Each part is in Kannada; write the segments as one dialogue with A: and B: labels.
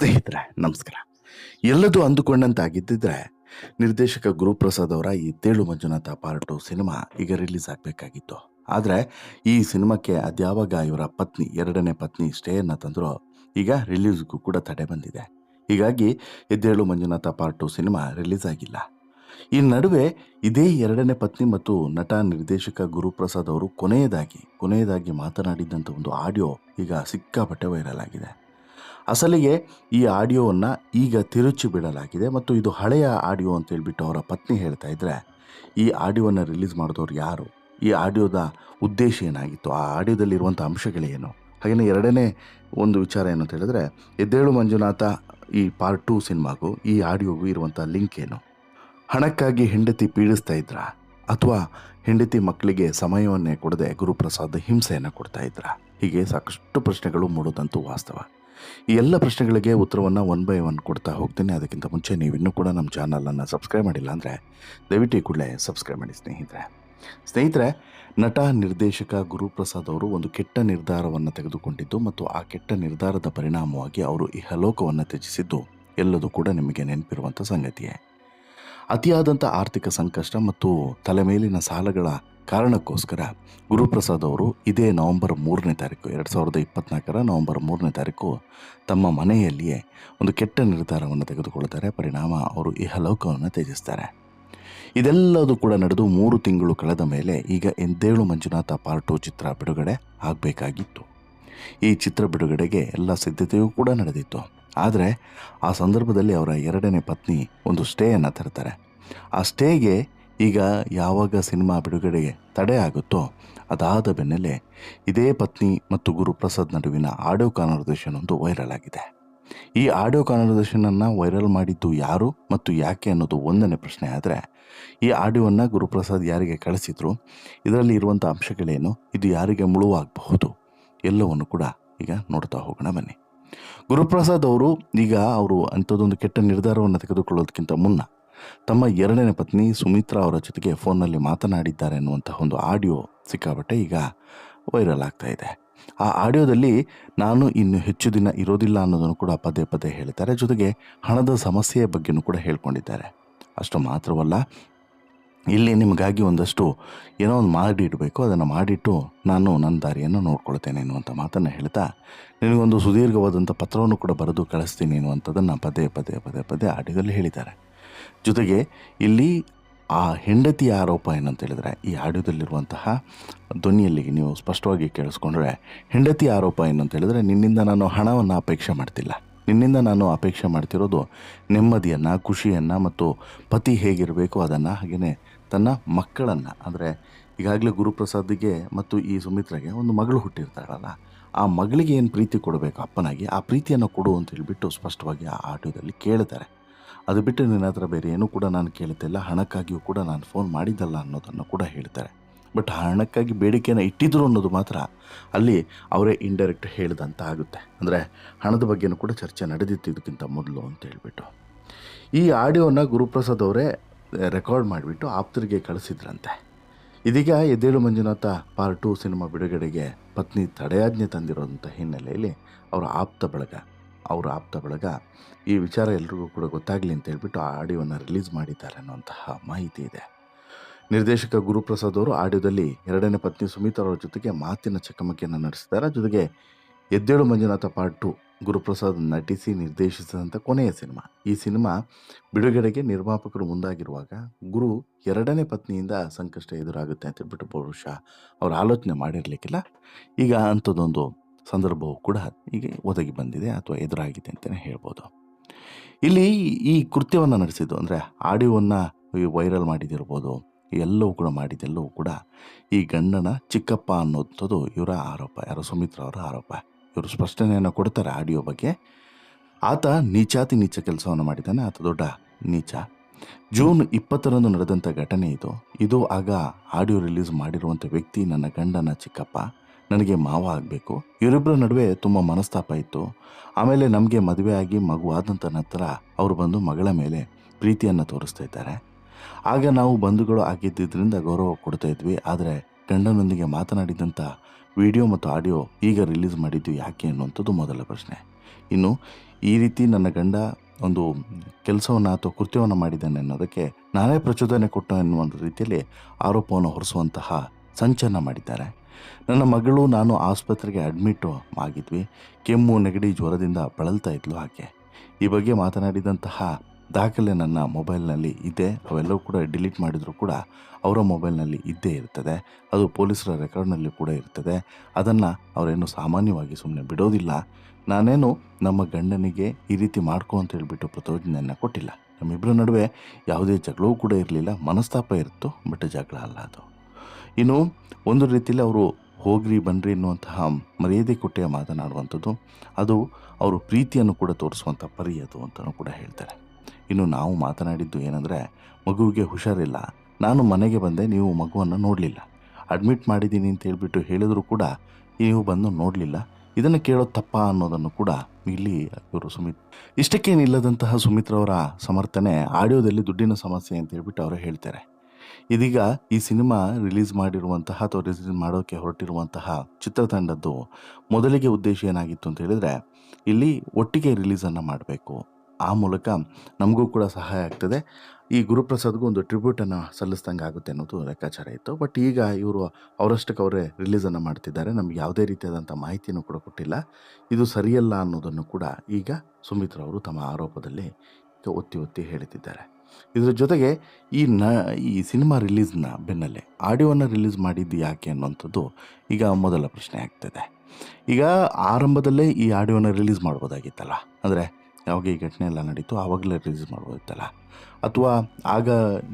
A: ಸ್ನೇಹಿತರೆ, ನಮಸ್ಕಾರ. ಎಲ್ಲದೂ ಅಂದುಕೊಂಡಂತಾಗಿದ್ದಿದ್ರೆ ನಿರ್ದೇಶಕ ಗುರುಪ್ರಸಾದ್ ಅವರ ಈ ತೇಳು ಮಂಜುನಾಥ ಪಾರ್ಟ್ ಟು ಸಿನಿಮಾ ಈಗ ರಿಲೀಸ್ ಆಗಬೇಕಾಗಿತ್ತು. ಆದರೆ ಈ ಸಿನಿಮಾಕ್ಕೆ ಅದ್ಯಾವಾಗ ಇವರ ಪತ್ನಿ, ಎರಡನೇ ಪತ್ನಿ ಸ್ಟೇಯನ್ನು ತಂದರೂ ಈಗ ರಿಲೀಸ್ಗೂ ಕೂಡ ತಡೆ ಬಂದಿದೆ. ಹೀಗಾಗಿ Eddelu Manjunatha part two cinema release ಆಗಿಲ್ಲ. ಈ ನಡುವೆ ಇದೇ ಎರಡನೇ ಪತ್ನಿ ಮತ್ತು ನಟ ನಿರ್ದೇಶಕ ಗುರುಪ್ರಸಾದ್ ಅವರು ಕೊನೆಯದಾಗಿ ಕೊನೆಯದಾಗಿ ಮಾತನಾಡಿದ್ದಂಥ ಒಂದು ಆಡಿಯೋ ಈಗ ಸಿಕ್ಕಾಪಟ್ಟೆ ವೈರಲ್ ಆಗಿದೆ. ಅಸಲಿಗೆ ಈ ಆಡಿಯೋವನ್ನು ಈಗ ತಿರುಚಿ ಬಿಡಲಾಗಿದೆ ಮತ್ತು ಇದು ಹಳೆಯ ಆಡಿಯೋ ಅಂತ ಹೇಳಿಬಿಟ್ಟು ಅವರ ಪತ್ನಿ ಹೇಳ್ತಾ ಇದ್ರೆ, ಈ ಆಡಿಯೋವನ್ನು ರಿಲೀಸ್ ಮಾಡಿದವರು ಯಾರು? ಈ ಆಡಿಯೋದ ಉದ್ದೇಶ ಏನಾಗಿತ್ತು? ಆ ಆಡಿಯೋದಲ್ಲಿರುವಂಥ ಅಂಶಗಳೇನು? ಹಾಗೆಯೇ ಎರಡನೇ ಒಂದು ವಿಚಾರ ಏನು ಅಂತ ಹೇಳಿದ್ರೆ, ಎದ್ದೇಳು ಮಂಜುನಾಥ ಈ ಪಾರ್ಟ್ ಟೂ ಸಿನಿಮಾಗೂ ಈ ಆಡಿಯೋಗೂ ಇರುವಂಥ ಲಿಂಕ್ ಏನು? ಹಣಕ್ಕಾಗಿ ಹೆಂಡತಿ ಪೀಡಿಸ್ತಾ ಇದ್ರ? ಅಥವಾ ಹೆಂಡತಿ ಮಕ್ಕಳಿಗೆ ಸಮಯವನ್ನೇ ಕೊಡದೆ ಗುರುಪ್ರಸಾದ್ ಹಿಂಸೆಯನ್ನು ಕೊಡ್ತಾ ಇದ್ರಾ? ಹೀಗೆ ಸಾಕಷ್ಟು ಪ್ರಶ್ನೆಗಳು ಮೂಡೋದಂತೂ ವಾಸ್ತವ. ಈ ಎಲ್ಲ ಪ್ರಶ್ನೆಗಳಿಗೆ ಉತ್ತರವನ್ನು ಒನ್ ಬೈ ಒನ್ ಕೊಡ್ತಾ ಹೋಗ್ತೀನಿ. ಅದಕ್ಕಿಂತ ಮುಂಚೆ ನೀವು ಇನ್ನೂ ಕೂಡ ನಮ್ಮ ಚಾನಲನ್ನು ಸಬ್ಸ್ಕ್ರೈಬ್ ಮಾಡಿಲ್ಲ ಅಂದರೆ ದಯವಿಟ್ಟು ಕೂಡಲೇ ಸಬ್ಸ್ಕ್ರೈಬ್ ಮಾಡಿ ಸ್ನೇಹಿತರೆ. ಸ್ನೇಹಿತರೆ, ನಟ, ನಿರ್ದೇಶಕ ಗುರುಪ್ರಸಾದ್ ಅವರು ಒಂದು ಕೆಟ್ಟ ನಿರ್ಧಾರವನ್ನು ತೆಗೆದುಕೊಂಡಿದ್ದು ಮತ್ತು ಆ ಕೆಟ್ಟ ನಿರ್ಧಾರದ ಪರಿಣಾಮವಾಗಿ ಅವರು ಇಹಲೋಕವನ್ನು ತ್ಯಜಿಸಿದ್ದು ಎಲ್ಲದೂ ಕೂಡ ನಿಮಗೆ ನೆನಪಿರುವಂಥ ಸಂಗತಿಯೇ. ಅತಿಯಾದಂಥ ಆರ್ಥಿಕ ಸಂಕಷ್ಟ ಮತ್ತು ತಲೆಮೇಲಿನ ಸಾಲಗಳ ಕಾರಣಕ್ಕೋಸ್ಕರ ಗುರುಪ್ರಸಾದ್ ಅವರು ಇದೇ ನವೆಂಬರ್ ಮೂರನೇ ತಾರೀಕು, ಎರಡು ಸಾವಿರದ ಇಪ್ಪತ್ನಾಲ್ಕರ ನವೆಂಬರ್ ಮೂರನೇ ತಾರೀಕು ತಮ್ಮ ಮನೆಯಲ್ಲಿಯೇ ಒಂದು ಕೆಟ್ಟ ನಿರ್ಧಾರವನ್ನು ತೆಗೆದುಕೊಳ್ತಾರೆ ಪರಿಣಾಮ ಅವರು ಇಹಲೋಕವನ್ನು ತ್ಯಜಿಸ್ತಾರೆ ಇದೆಲ್ಲದೂ ಕೂಡ ನಡೆದು ಮೂರು ತಿಂಗಳು ಕಳೆದ ಮೇಲೆ ಈಗ ಎಂದೇಳು ಮಂಜುನಾಥ ಪಾರ್ಟ್ ಚಿತ್ರ ಬಿಡುಗಡೆ ಆಗಬೇಕಾಗಿತ್ತು. ಈ ಚಿತ್ರ ಬಿಡುಗಡೆಗೆ ಎಲ್ಲ ಸಿದ್ಧತೆಯೂ ಕೂಡ ನಡೆದಿತ್ತು. ಆದರೆ ಆ ಸಂದರ್ಭದಲ್ಲಿ ಅವರ ಎರಡನೇ ಪತ್ನಿ ಒಂದು ಸ್ಟೇಯನ್ನು ತರ್ತಾರೆ. ಆ ಸ್ಟೇಗೆ ಈಗ ಯಾವಾಗ ಸಿನಿಮಾ ಬಿಡುಗಡೆಗೆ ತಡೆ ಆಗುತ್ತೋ ಅದಾದ ಬೆನ್ನಲ್ಲೇ ಇದೇ ಪತ್ನಿ ಮತ್ತು ಗುರುಪ್ರಸಾದ್ ನಡುವಿನ ಆಡಿಯೋ ಕಾನ್ವರ್ಸೇಷನ್ ಒಂದು ವೈರಲ್ ಆಗಿದೆ. ಈ ಆಡಿಯೋ ಕಾನ್ವರ್ಸೇಷನನ್ನು ವೈರಲ್ ಮಾಡಿದ್ದು ಯಾರು ಮತ್ತು ಯಾಕೆ ಅನ್ನೋದು ಒಂದನೇ ಪ್ರಶ್ನೆ ಆದರೆ, ಈ ಆಡಿಯೋವನ್ನು ಗುರುಪ್ರಸಾದ್ ಯಾರಿಗೆ ಕಳಿಸಿದ್ರು, ಇದರಲ್ಲಿ ಇರುವಂಥ ಅಂಶಗಳೇನು, ಇದು ಯಾರಿಗೆ ಮುಳುವಾಗಬಹುದು, ಎಲ್ಲವನ್ನು ಕೂಡ ಈಗ ನೋಡ್ತಾ ಹೋಗೋಣ ಬನ್ನಿ. ಗುರುಪ್ರಸಾದ್ ಅವರು ಈಗ ಅವರು ಅಂಥದ್ದೊಂದು ಕೆಟ್ಟ ನಿರ್ಧಾರವನ್ನು ತೆಗೆದುಕೊಳ್ಳೋದಕ್ಕಿಂತ ಮುನ್ನ ತಮ್ಮ ಎರಡನೇ ಪತ್ನಿ ಸುಮಿತ್ರಾ ಅವರ ಜೊತೆಗೆ ಫೋನ್ನಲ್ಲಿ ಮಾತನಾಡಿದ್ದಾರೆ ಅನ್ನುವಂಥ ಒಂದು ಆಡಿಯೋ ಸಿಕ್ಕಾಬಟ್ಟೆ ಈಗ ವೈರಲ್ ಆಗ್ತಾ ಇದೆ. ಆ ಆಡಿಯೋದಲ್ಲಿ ನಾನು ಇನ್ನು ಹೆಚ್ಚು ದಿನ ಇರೋದಿಲ್ಲ ಅನ್ನೋದನ್ನು ಕೂಡ ಪದೇ ಪದೇ ಹೇಳ್ತಾರೆ ಜೊತೆಗೆ ಹಣದ ಸಮಸ್ಯೆಯ ಬಗ್ಗೆನೂ ಕೂಡ ಹೇಳ್ಕೊಂಡಿದ್ದಾರೆ. ಅಷ್ಟು ಮಾತ್ರವಲ್ಲ, ಇಲ್ಲಿ ನಿಮಗಾಗಿ ಒಂದಷ್ಟು ಏನೋ ಒಂದು ಮಾಡಿ ಇಡಬೇಕು, ಅದನ್ನು ಮಾಡಿಟ್ಟು ನಾನು ನನ್ನ ದಾರಿಯನ್ನು ನೋಡ್ಕೊಳ್ತೇನೆ ಎನ್ನುವಂಥ ಮಾತನ್ನು ಹೇಳ್ತಾ, ನಿನಗೊಂದು ಸುದೀರ್ಘವಾದಂಥ ಪತ್ರವನ್ನು ಕೂಡ ಬರೆದು ಕಳಿಸ್ತೀನಿ ಎನ್ನುವಂಥದ್ದನ್ನು ಪದೇ ಪದೇ ಪದೇ ಪದೇ ಆಡಿಯೋದಲ್ಲಿ ಹೇಳಿದ್ದಾರೆ. ಜೊತೆಗೆ ಇಲ್ಲಿ ಆ ಹೆಂಡತಿಯ ಆರೋಪ ಏನಂತ ಹೇಳಿದ್ರೆ, ಈ ಆಡಿಯೋದಲ್ಲಿರುವಂತಹ ಧ್ವನಿಯಲ್ಲಿ ನೀವು ಸ್ಪಷ್ಟವಾಗಿ ಕೇಳಿಸ್ಕೊಂಡ್ರೆ, ಹೆಂಡತಿ ಆರೋಪ ಏನಂತ ಹೇಳಿದ್ರೆ, ನಿನ್ನಿಂದ ನಾನು ಹಣವನ್ನು ಅಪೇಕ್ಷೆ ಮಾಡ್ತಿಲ್ಲ. ನಿನ್ನಿಂದ ನಾನು ಅಪೇಕ್ಷೆ ಮಾಡ್ತಿರೋದು ನೆಮ್ಮದಿಯನ್ನು, ಖುಷಿಯನ್ನು ಮತ್ತು ಪತಿ ಹೇಗಿರಬೇಕು ಅದನ್ನು ಹಾಗೆಯೇ ತನ್ನ ಮಕ್ಕಳನ್ನು. ಅಂದರೆ ಈಗಾಗಲೇ ಗುರುಪ್ರಸಾದ್ಗೆ ಮತ್ತು ಈ ಸುಮಿತ್ರಗೆ ಒಂದು ಮಗಳು ಹುಟ್ಟಿರ್ತಾಳಲ್ಲ, ಆ ಮಗಳಿಗೆ ಏನು ಪ್ರೀತಿ ಕೊಡಬೇಕು ಅಪ್ಪನಾಗಿ? ಆ ಪ್ರೀತಿಯನ್ನು ಕೊಡು ಅಂತ ಹೇಳಿಬಿಟ್ಟು ಸ್ಪಷ್ಟವಾಗಿ ಆ ಆಡಿಯೋದಲ್ಲಿ ಕೇಳ್ತಾರೆ. ಅದು ಬಿಟ್ಟು ನಿನ್ನ ಹತ್ರ ಬೇರೆ ಏನೂ ಕೂಡ ನಾನು ಕೇಳ್ತಿಲ್ಲ ಹಣಕ್ಕಾಗಿಯೂ ಕೂಡ ನಾನು ಫೋನ್ ಮಾಡಿದ್ದಲ್ಲ ಅನ್ನೋದನ್ನು ಕೂಡ ಹೇಳ್ತಾರೆ. ಬಟ್ ಹಣಕ್ಕಾಗಿ ಬೇಡಿಕೆಯನ್ನು ಇಟ್ಟಿದ್ರು ಅನ್ನೋದು ಮಾತ್ರ ಅಲ್ಲಿ ಅವರೇ ಇಂಡೈರೆಕ್ಟ್ ಹೇಳಿದಂತ ಆಗುತ್ತೆ. ಅಂದರೆ ಹಣದ ಬಗ್ಗೆನೂ ಕೂಡ ಚರ್ಚೆ ನಡೆದಿತ್ತು ಇದಕ್ಕಿಂತ ಮೊದಲು ಅಂತ ಹೇಳ್ಬಿಟ್ಟು. ಈ ಆಡಿಯೋನ ಗುರುಪ್ರಸಾದ್ ಅವರೇ ರೆಕಾರ್ಡ್ ಮಾಡಿಬಿಟ್ಟು ಆಪ್ತರಿಗೆ ಕಳಿಸಿದ್ರಂತೆ. ಇದೀಗ ಎದ್ದೇಳು ಮಂಜುನಾಥ ಪಾರ್ಟ್ ಟು ಸಿನಿಮಾ ಬಿಡುಗಡೆಗೆ ಪತ್ನಿ ತಡೆಯಾಜ್ಞೆ ತಂದಿರೋಂಥ ಹಿನ್ನೆಲೆಯಲ್ಲಿ ಅವರ ಆಪ್ತ ಬಳಗ ಅವರ ಆಪ್ತ ಬಳಗ ಈ ವಿಚಾರ ಎಲ್ರಿಗೂ ಕೂಡ ಗೊತ್ತಾಗಲಿ ಅಂತ ಹೇಳ್ಬಿಟ್ಟು ಆ ಆಡಿಯೋನ ರಿಲೀಸ್ ಮಾಡಿದ್ದಾರೆ ಅನ್ನುವಂತಹ ಮಾಹಿತಿ ಇದೆ. ನಿರ್ದೇಶಕ ಗುರುಪ್ರಸಾದ್ ಅವರು ಆಡಿಯೋದಲ್ಲಿ ಎರಡನೇ ಪತ್ನಿ ಸುಮಿತ್ ಅವರ ಜೊತೆಗೆ ಮಾತಿನ ಚಕಮಕಿಯನ್ನು ನಡೆಸಿದ್ದಾರೆ. ಜೊತೆಗೆ ಎದ್ದೇಳು ಮಂಜುನಾಥ ಪಾರ್ಟ್ ಟು ಗುರುಪ್ರಸಾದ್ ನಟಿಸಿ ನಿರ್ದೇಶಿಸಿದಂಥ ಕೊನೆಯ ಸಿನಿಮಾ. ಈ ಸಿನಿಮಾ ಬಿಡುಗಡೆಗೆ ನಿರ್ಮಾಪಕರು ಮುಂದಾಗಿರುವಾಗ ಗುರು ಎರಡನೇ ಪತ್ನಿಯಿಂದ ಸಂಕಷ್ಟ ಎದುರಾಗುತ್ತೆ ಅಂತ ಹೇಳ್ಬಿಟ್ಟು ಬಹುಶಃ ಅವರು ಆಲೋಚನೆ ಮಾಡಿರಲಿಕ್ಕಿಲ್ಲ. ಈಗ ಅಂಥದ್ದೊಂದು ಸಂದರ್ಭವು ಕೂಡ ಹೀಗೆ ಒದಗಿ ಬಂದಿದೆ ಅಥವಾ ಎದುರಾಗಿದೆ ಅಂತಲೇ ಹೇಳ್ಬೋದು. ಇಲ್ಲಿ ಈ ಕೃತ್ಯವನ್ನು ನಡೆಸಿದ್ದು ಅಂದರೆ ಆಡಿಯೋವನ್ನು ವೈರಲ್ ಮಾಡಿದಿರ್ಬೋದು, ಎಲ್ಲವೂ ಕೂಡ ಮಾಡಿದೆಲ್ಲವೂ ಕೂಡ ಈ ಗಂಡನ ಚಿಕ್ಕಪ್ಪ ಅನ್ನೋಂಥದ್ದು ಇವರ ಆರೋಪ, ಯಾರು ಸುಮಿತ್ರ ಅವರ ಆರೋಪ. ಇವರು ಸ್ಪಷ್ಟನೆಯನ್ನು ಕೊಡ್ತಾರೆ ಆಡಿಯೋ ಬಗ್ಗೆ. ಆತ ನೀಚಾತಿ ನೀಚ ಕೆಲಸವನ್ನು ಮಾಡಿದ್ದಾನೆ, ಆತ ದೊಡ್ಡ ನೀಚ. ಜೂನ್ ಇಪ್ಪತ್ತರಂದು ನಡೆದಂಥ ಘಟನೆ ಇದು. ಇದು ಆಗ ಆಡಿಯೋ ರಿಲೀಸ್ ಮಾಡಿರುವಂಥ ವ್ಯಕ್ತಿ, ನನ್ನ ಗಂಡನ ಚಿಕ್ಕಪ್ಪ. ನನಗೆ ಮಾವ ಆಗಬೇಕು. ಇವರಿಬ್ಬರ ನಡುವೆ ತುಂಬ ಮನಸ್ತಾಪ ಇತ್ತು. ಆಮೇಲೆ ನಮಗೆ ಮದುವೆ ಆಗಿ ಮಗು ಆದಂಥ ನಂತರ ಅವರು ಬಂದು ಮಗಳ ಮೇಲೆ ಪ್ರೀತಿಯನ್ನು ತೋರಿಸ್ತಾ ಇದ್ದಾರೆ. ಆಗ ನಾವು ಬಂಧುಗಳು ಆಗಿದ್ದರಿಂದ ಗೌರವ ಕೊಡ್ತಾ ಇದ್ವಿ. ಆದರೆ ಗಂಡನೊಂದಿಗೆ ಮಾತನಾಡಿದಂಥ ವಿಡಿಯೋ ಮತ್ತು ಆಡಿಯೋ ಈಗ ರಿಲೀಸ್ ಮಾಡಿದ್ದು ಯಾಕೆ ಅನ್ನುವಂಥದ್ದು ಮೊದಲ ಪ್ರಶ್ನೆ. ಇನ್ನು ಈ ರೀತಿ ನನ್ನ ಗಂಡ ಒಂದು ಕೆಲಸವನ್ನು ಅಥವಾ ಕೃತ್ಯವನ್ನು ಮಾಡಿದ್ದಾನೆ ಅನ್ನೋದಕ್ಕೆ ನಾನೇ ಪ್ರಚೋದನೆ ಕೊಟ್ಟ ಎನ್ನುವ ರೀತಿಯಲ್ಲಿ ಆರೋಪವನ್ನು ಹೊರಿಸುವಂತಹ ಸಂಚನ ಮಾಡಿದ್ದಾರೆ. ನನ್ನ ಮಗಳು ನಾನು ಆಸ್ಪತ್ರೆಗೆ ಅಡ್ಮಿಟ್ಟು ಆಗಿದ್ವಿ. ಕೆಮ್ಮು, ನೆಗಡಿ ಜ್ವರದಿಂದ ಬಳಲ್ತಾ ಇದ್ಲು ಆಕೆ ಈ ಬಗ್ಗೆ ಮಾತನಾಡಿದಂತಹ ದಾಖಲೆ ನನ್ನ ಮೊಬೈಲ್ನಲ್ಲಿ ಇದೆ. ಅವೆಲ್ಲವೂ ಕೂಡ ಡಿಲೀಟ್ ಮಾಡಿದರೂ ಕೂಡ ಅವರ ಮೊಬೈಲ್ನಲ್ಲಿ ಇದ್ದೇ ಇರ್ತದೆ. ಅದು ಪೊಲೀಸರ ರೆಕಾರ್ಡ್ನಲ್ಲಿ ಕೂಡ ಇರ್ತದೆ. ಅದನ್ನು ಅವರೇನು ಸಾಮಾನ್ಯವಾಗಿ ಸುಮ್ಮನೆ ಬಿಡೋದಿಲ್ಲ. ನಾನೇನು ನಮ್ಮ ಗಂಡನಿಗೆ ಈ ರೀತಿ ಮಾಡ್ಕೊ ಅಂತ ಹೇಳಿಬಿಟ್ಟು ಪ್ರಚೋದನೆಯನ್ನು ಕೊಟ್ಟಿಲ್ಲ. ನಮ್ಮಿಬ್ಬರ ನಡುವೆ ಯಾವುದೇ ಜಗಳವೂ ಕೂಡ ಇರಲಿಲ್ಲ. ಮನಸ್ತಾಪ ಇರುತ್ತೋ ಬಟ್ ಜಗಳ ಅಲ್ಲ ಅದು. ಇನ್ನು ಒಂದು ರೀತಿಯಲ್ಲಿ ಅವರು ಹೋಗ್ರಿ ಬನ್ನಿರಿ ಎನ್ನುವಂತಹ ಮರ್ಯಾದೆ ಕೊಟ್ಟೆ ಮಾತನಾಡುವಂಥದ್ದು. ಅದು ಅವರು ಪ್ರೀತಿಯನ್ನು ಕೂಡ ತೋರಿಸುವಂಥ ಪರಿ ಅದು ಅಂತಲೂ ಕೂಡ ಹೇಳ್ತಾರೆ. ಇನ್ನು ನಾವು ಮಾತನಾಡಿದ್ದು ಏನಂದರೆ, ಮಗುವಿಗೆ ಹುಷಾರಿಲ್ಲ. ನಾನು ಮನೆಗೆ ಬಂದೆ, ನೀವು ಮಗುವನ್ನು ನೋಡಲಿಲ್ಲ. ಅಡ್ಮಿಟ್ ಮಾಡಿದ್ದೀನಿ ಅಂತ ಹೇಳಿಬಿಟ್ಟು ಹೇಳಿದರೂ ಕೂಡ ನೀವು ಬಂದು ನೋಡಲಿಲ್ಲ. ಇದನ್ನು ಕೇಳೋ ತಪ್ಪ ಅನ್ನೋದನ್ನು ಕೂಡ ಇಲ್ಲಿ ಇವರು ಸುಮಿತ್, ಇಷ್ಟಕ್ಕೇನಿಲ್ಲದಂತಹ ಸುಮಿತ್ರವರ ಸಮರ್ಥನೆ ಆಡಿಯೋದಲ್ಲಿ ದುಡ್ಡಿನ ಸಮಸ್ಯೆ ಅಂತ ಹೇಳ್ಬಿಟ್ಟು ಅವರು ಹೇಳ್ತಾರೆ. ಇದೀಗ ಈ ಸಿನಿಮಾ ರಿಲೀಸ್ ಮಾಡಿರುವಂತಹ ಅಥವಾ ರಿಲೀಸ್ ಮಾಡೋಕ್ಕೆ ಹೊರಟಿರುವಂತಹ ಚಿತ್ರತಂಡದ್ದು ಮೊದಲಿಗೆ ಉದ್ದೇಶ ಏನಾಗಿತ್ತು ಅಂತ ಹೇಳಿದರೆ, ಇಲ್ಲಿ ಒಟ್ಟಿಗೆ ರಿಲೀಸನ್ನು ಮಾಡಬೇಕು. ಆ ಮೂಲಕ ನಮಗೂ ಕೂಡ ಸಹಾಯ ಆಗ್ತದೆ. ಈ ಗುರುಪ್ರಸಾದ್ಗೂ ಒಂದು ಟ್ರಿಬ್ಯೂಟನ್ನು ಸಲ್ಲಿಸ್ದಂಗೆ ಆಗುತ್ತೆ ಅನ್ನೋದು ಲೆಕ್ಕಾಚಾರ ಇತ್ತು. ಬಟ್ ಈಗ ಇವರು ಅವರಷ್ಟಕ್ಕೆ ಅವರೇ ರಿಲೀಸನ್ನು ಮಾಡ್ತಿದ್ದಾರೆ. ನಮಗೆ ಯಾವುದೇ ರೀತಿಯಾದಂಥ ಮಾಹಿತಿಯನ್ನು ಕೂಡ ಕೊಟ್ಟಿಲ್ಲ. ಇದು ಸರಿಯಲ್ಲ ಅನ್ನೋದನ್ನು ಕೂಡ ಈಗ ಸುಮಿತ್ರ ಅವರು ತಮ್ಮ ಆರೋಪದಲ್ಲಿ ಒತ್ತಿ ಒತ್ತಿ ಹೇಳುತ್ತಿದ್ದಾರೆ ಇದರ ಜೊತೆಗೆ ಈ ನ, ಈ ಸಿನಿಮಾ ರಿಲೀಸ್ನ ಬೆನ್ನಲ್ಲೇ ಆಡಿಯೋನ ರಿಲೀಸ್ ಮಾಡಿದ್ದು ಯಾಕೆ ಅನ್ನುವಂಥದ್ದು ಈಗ ಮೊದಲ ಪ್ರಶ್ನೆ ಆಗ್ತದೆ. ಈಗ ಆರಂಭದಲ್ಲೇ ಈ ಆಡಿಯೋನ ರಿಲೀಸ್ ಮಾಡ್ಬೋದಾಗಿತ್ತಲ್ಲ, ಅಂದರೆ ಯಾವಾಗ ಈ ಘಟನೆ ಎಲ್ಲ ನಡೀತು ಆವಾಗಲೇ ರಿಲೀಸ್ ಮಾಡ್ಬೋದಿತ್ತಲ್ಲ, ಅಥವಾ ಆಗ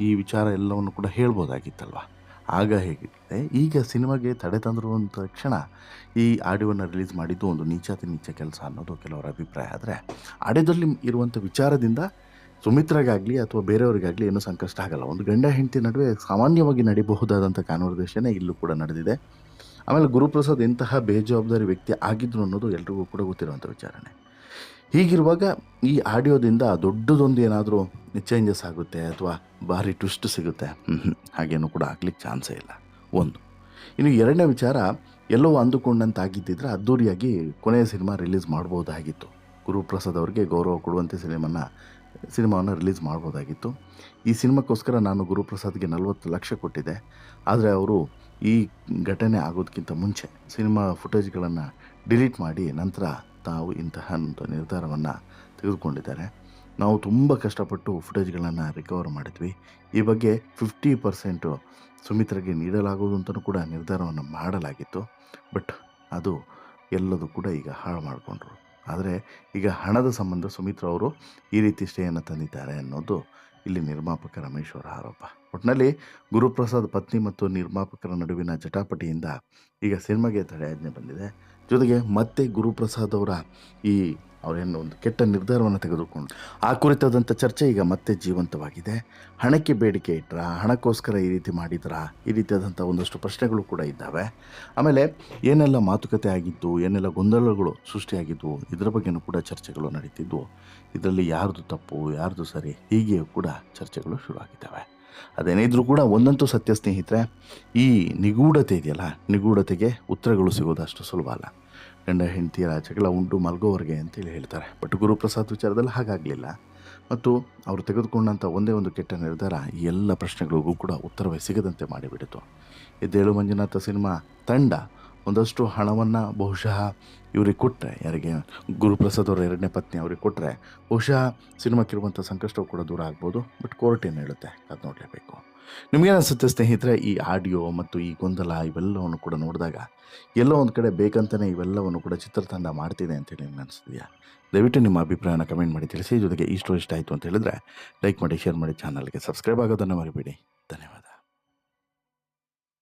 A: ಈ ವಿಚಾರ ಎಲ್ಲವನ್ನು ಕೂಡ ಹೇಳ್ಬೋದಾಗಿತ್ತಲ್ವ? ಆಗ ಹೇಗಿದೆ, ಈಗ ಸಿನಿಮಾಗೆ ತಡೆ ತಂದಿರುವಂಥ ಕ್ಷಣ ಈ ಆಡಿಯೋನ ರಿಲೀಸ್ ಮಾಡಿದ್ದು ಒಂದು ನೀಚಾತಿ ನೀಚ ಕೆಲಸ ಅನ್ನೋದು ಕೆಲವರ ಅಭಿಪ್ರಾಯ ಆದರೆ, ಆಡಿಯೋದಲ್ಲಿ ಇರುವಂಥ ವಿಚಾರದಿಂದ ಸುಮಿತ್ರಾಗಾಗಲಿ ಅಥವಾ ಬೇರೆಯವರಿಗಾಗಲಿ ಏನೂ ಸಂಕಷ್ಟ ಆಗಲ್ಲ. ಒಂದು ಗಂಡ ಹೆಂಡತಿ ನಡುವೆ ಸಾಮಾನ್ಯವಾಗಿ ನಡಿಬಹುದಾದಂಥ ಕಾನ್ವರ್ಸೇಷನೇ ಇಲ್ಲೂ ಕೂಡ ನಡೆದಿದೆ. ಆಮೇಲೆ ಗುರುಪ್ರಸಾದ್ ಇಂತಹ ಬೇಜವಾಬ್ದಾರಿ ವ್ಯಕ್ತಿ ಆಗಿದ್ರು ಅನ್ನೋದು ಎಲ್ರಿಗೂ ಕೂಡ ಗೊತ್ತಿರುವಂಥ ವಿಚಾರಣೆ. ಹೀಗಿರುವಾಗ ಈ ಆಡಿಯೋದಿಂದ ದೊಡ್ಡದೊಂದು ಏನಾದರೂ ಚೇಂಜಸ್ ಆಗುತ್ತೆ ಅಥವಾ ಭಾರಿ ಟ್ವಿಸ್ಟ್ ಸಿಗುತ್ತೆ. ಹಾಗೇನೂ ಕೂಡ ಆಗ್ಲಿಕ್ಕೆ ಚಾನ್ಸೇ ಇಲ್ಲ. ಒಂದು. ಇನ್ನು ಎರಡನೇ ವಿಚಾರ, ಎಲ್ಲೋ ಅಂದುಕೊಂಡಂತಾಗಿದ್ದಿದ್ರೆ ಅದ್ದೂರಿಯಾಗಿ ಕೊನೆಯ ಸಿನಿಮಾ ರಿಲೀಸ್ ಮಾಡ್ಬೋದಾಗಿತ್ತು. ಗುರುಪ್ರಸಾದ್ ಅವರಿಗೆ ಗೌರವ ಕೊಡುವಂಥ ಸಿನಿಮಾನ ಸಿನಿಮಾವನ್ನು ರಿಲೀಸ್ ಮಾಡ್ಬೋದಾಗಿತ್ತು. ಈ ಸಿನಿಮಾಕ್ಕೋಸ್ಕರ ನಾನು ಗುರುಪ್ರಸಾದ್ಗೆ ನಲವತ್ತು ಲಕ್ಷ ಕೊಟ್ಟಿದ್ದೆ. ಆದರೆ ಅವರು ಈ ಘಟನೆ ಆಗೋದಕ್ಕಿಂತ ಮುಂಚೆ ಸಿನಿಮಾ ಫುಟೇಜ್ಗಳನ್ನು ಡಿಲೀಟ್ ಮಾಡಿ ನಂತರ ತಾವು ಇಂತಹ ಒಂದು ನಿರ್ಧಾರವನ್ನು ತೆಗೆದುಕೊಂಡಿದ್ದಾರೆ. ನಾವು ತುಂಬ ಕಷ್ಟಪಟ್ಟು ಫುಟೇಜ್ಗಳನ್ನು ರಿಕವರ್ ಮಾಡಿದ್ವಿ. ಈ ಬಗ್ಗೆ ಫಿಫ್ಟಿ ಪರ್ಸೆಂಟು ಸುಮಿತ್ರಗೆ ನೀಡಲಾಗುವುದು ಅಂತಲೂ ಕೂಡ ನಿರ್ಧಾರವನ್ನು ಮಾಡಲಾಗಿತ್ತು. ಬಟ್ ಅದು ಎಲ್ಲದೂ ಕೂಡ ಈಗ ಹಾಳು ಮಾಡಿಕೊಂಡ್ರು. ಆದರೆ ಈಗ ಹಣದ ಸಂಬಂಧ ಸುಮಿತ್ರ ಅವರು ಈ ರೀತಿ ಸ್ಟೇಯನ್ನು ತಂದಿದ್ದಾರೆ ಅನ್ನೋದು ಇಲ್ಲಿ ನಿರ್ಮಾಪಕ ರಮೇಶ್ ಅವರ ಆರೋಪ. ಒಟ್ಟಿನಲ್ಲಿ ಗುರುಪ್ರಸಾದ್ ಪತ್ನಿ ಮತ್ತು ನಿರ್ಮಾಪಕರ ನಡುವಿನ ಜಟಾಪಟಿಯಿಂದ ಈಗ ಸಿನಿಮಾಗೆ ತಡೆಯಾಜ್ಞೆ ಬಂದಿದೆ. ಜೊತೆಗೆ ಮತ್ತೆ ಗುರುಪ್ರಸಾದ್ ಅವರ ಈ ಅವರೇನು ಒಂದು ಕೆಟ್ಟ ನಿರ್ಧಾರವನ್ನು ತೆಗೆದುಕೊಂಡು. ಆ ಕುರಿತಾದಂಥ ಚರ್ಚೆ ಈಗ ಮತ್ತೆ ಜೀವಂತವಾಗಿದೆ. ಹಣಕ್ಕೆ ಬೇಡಿಕೆ ಇಟ್ಟರ ಹಣಕ್ಕೋಸ್ಕರ ಈ ರೀತಿ ಮಾಡಿದ್ರಾ? ಈ ರೀತಿಯಾದಂಥ ಒಂದಷ್ಟು ಪ್ರಶ್ನೆಗಳು ಕೂಡ ಇದ್ದಾವೆ. ಆಮೇಲೆ ಏನೆಲ್ಲ ಮಾತುಕತೆ ಆಗಿದ್ದು, ಏನೆಲ್ಲ ಗೊಂದಲಗಳು ಸೃಷ್ಟಿಯಾಗಿದ್ದವು ಇದರ ಬಗ್ಗೆನೂ ಕೂಡ ಚರ್ಚೆಗಳು ನಡೀತಿದ್ವು. ಇದರಲ್ಲಿ ಯಾರ್ದು ತಪ್ಪು, ಯಾರ್ದು ಸರಿ, ಹೀಗೆ ಕೂಡ ಚರ್ಚೆಗಳು ಶುರುವಾಗಿದ್ದಾವೆ. ಅದೇನಿದ್ರೂ ಕೂಡ ಒಂದಂತೂ ಸತ್ಯ ಸ್ನೇಹಿತರೆ, ಈ ನಿಗೂಢತೆ ಇದೆಯಲ್ಲ, ನಿಗೂಢತೆಗೆ ಉತ್ತರಗಳು ಸಿಗೋದು ಅಷ್ಟು ಸುಲಭ ಅಲ್ಲ. ಗಂಡ ಹೆಂಡತಿಯರ ಜಗಳ ಉಂಟು ಮಲ್ಗೋವರೆಗೆ ಅಂತೇಳಿ ಹೇಳ್ತಾರೆ. ಬಟ್ ಗುರುಪ್ರಸಾದ್ ವಿಚಾರದಲ್ಲಿ ಹಾಗಾಗಲಿಲ್ಲ. ಮತ್ತು ಅವರು ತೆಗೆದುಕೊಂಡಂಥ ಒಂದೇ ಒಂದು ಕೆಟ್ಟ ನಿರ್ಧಾರ ಈ ಎಲ್ಲ ಪ್ರಶ್ನೆಗಳಿಗೂ ಕೂಡ ಉತ್ತರವೇ ಸಿಗದಂತೆ ಮಾಡಿಬಿಡಿತು ಎದ್ದೇಳು ಮಂಜುನಾಥ ಸಿನಿಮಾ ತಂಡ ಒಂದಷ್ಟು ಹಣವನ್ನು ಬಹುಶಃ ಇವ್ರಿಗೆ ಕೊಟ್ಟರೆ ಯಾರಿಗೆ? ಗುರುಪ್ರಸಾದ್ ಅವರ ಎರಡನೇ ಪತ್ನಿ ಅವರಿಗೆ ಕೊಟ್ಟರೆ ಬಹುಶಃ ಸಿನಿಮಾಕ್ಕಿರುವಂಥ ಸಂಕಷ್ಟವು ಕೂಡ ದೂರ ಆಗ್ಬೋದು. ಬಟ್ ಕೋರ್ಟ್ ಏನು ಹೇಳುತ್ತೆ? ಅದು ನೋಡಲೇಬೇಕು ನಿಮಗೇನು ಅನಿಸುತ್ತೆ ಸ್ನೇಹಿತರೆ ಈ ಆಡಿಯೋ ಮತ್ತು ಈ ಗೊಂದಲ ಇವೆಲ್ಲವನ್ನು ಕೂಡ ನೋಡಿದಾಗ? ಎಲ್ಲೋ ಒಂದು ಕಡೆ ಬೇಕಂತಲೇ ಇವೆಲ್ಲವನ್ನು ಕೂಡ ಚಿತ್ರತಂಡ ಮಾಡ್ತಿದೆ ಅಂತೇಳಿ ನಿಮ್ಗೆ ಅನಿಸ್ತಿದೆಯಾ ದಯವಿಟ್ಟು ನಿಮ್ಮ ಅಭಿಪ್ರಾಯನ ಕಮೆಂಟ್ ಮಾಡಿ ತಿಳಿಸಿ, ಜೊತೆಗೆ ಈ ಇಷ್ಟ ಆಯಿತು ಅಂತ ಹೇಳಿದ್ರೆ ಲೈಕ್ ಮಾಡಿ, ಶೇರ್ ಮಾಡಿ, ಚಾನಲ್ಗೆ ಸಬ್ಸ್ಕ್ರೈಬ್ ಆಗೋದನ್ನು ಮರಿಬೇಡಿ. ಧನ್ಯವಾದ.